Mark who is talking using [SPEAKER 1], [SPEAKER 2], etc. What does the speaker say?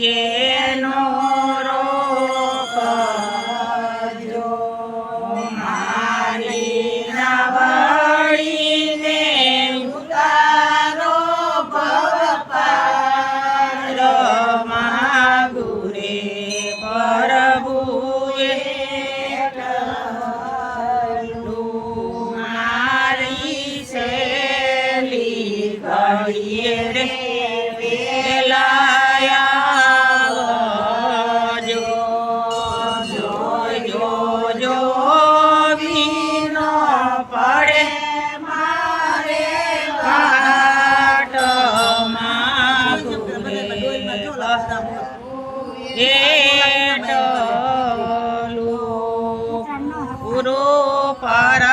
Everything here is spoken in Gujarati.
[SPEAKER 1] yeah. એ ડોલું પૂરો પારા